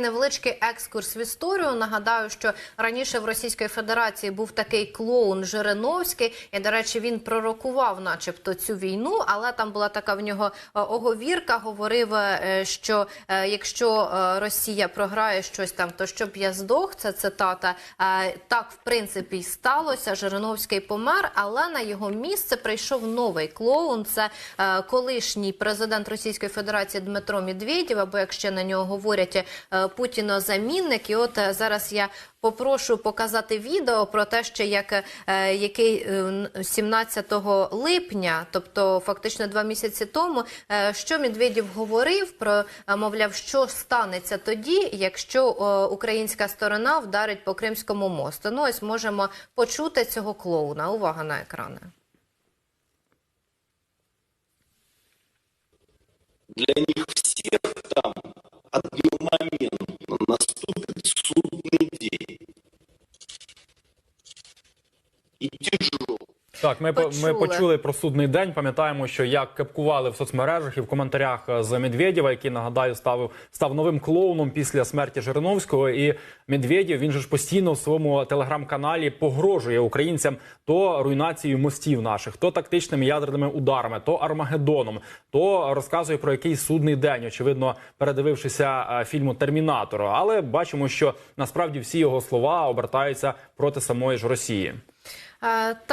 Невеличкий екскурс в історію. Нагадаю, що раніше в Російській Федерації був такий клоун Жириновський, і до речі, він пророкував, начебто, цю війну, але там була така в нього е, оговірка. Говорив, е, що е, якщо Росія програє щось там, то щоб я здох. Це цитата. Так, в принципі, й сталося. Жириновський помер, але на його місце прийшов новий клоун. Це колишній президент Російської Федерації Дмитро Медведєв, або як ще на нього говорять, е, Путіно-замінник. І от е, зараз я попрошу показати відео про те, що як е, який е, 17 липня, тобто фактично два місяці тому, е, що Медведєв говорив про е, мовляв, що станеться тоді, якщо е, українська сторона вдарить по Кримському мосту. Ну ось можемо почути цього клоуна. Увага на екрани. Для них И тяжелый. Так, ми по- ми Почули. почули про судний день. Пам'ятаємо, що як кепкували в соцмережах і в коментарях е, з Медведєва, який нагадаю став став новим клоуном після смерті Жириновського. І Медведєв він же ж постійно в своєму телеграм-каналі погрожує українцям то руйнацією мостів наших, то тактичними ядерними ударами, то Армагеддоном, то розказує про якийсь судний день. Очевидно, передивившися е, фільму Термінатора. Але бачимо, що насправді всі його слова обертаються проти самої ж Росії. Uh.